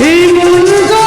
এই মন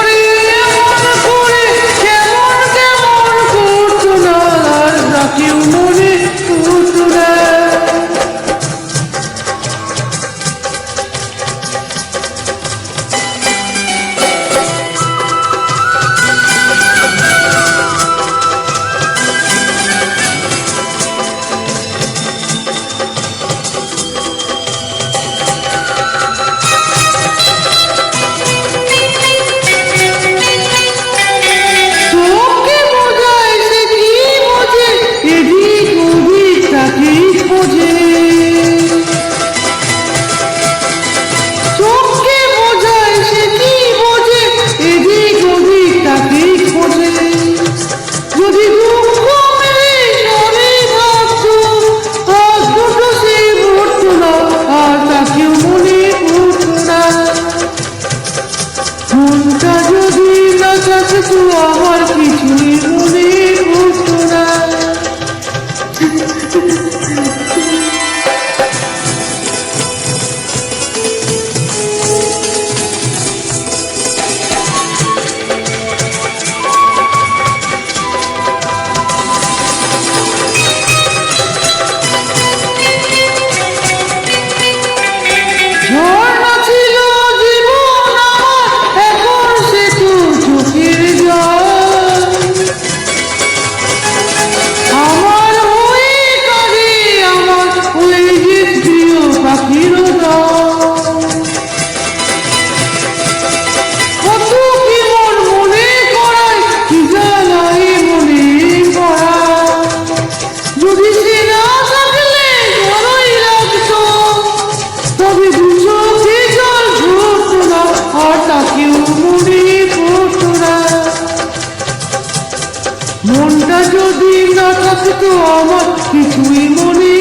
কাছে তো আমার কিছুই মনে পড়তো না Yeah. যদি না থাকতো আমার কিছুই মনে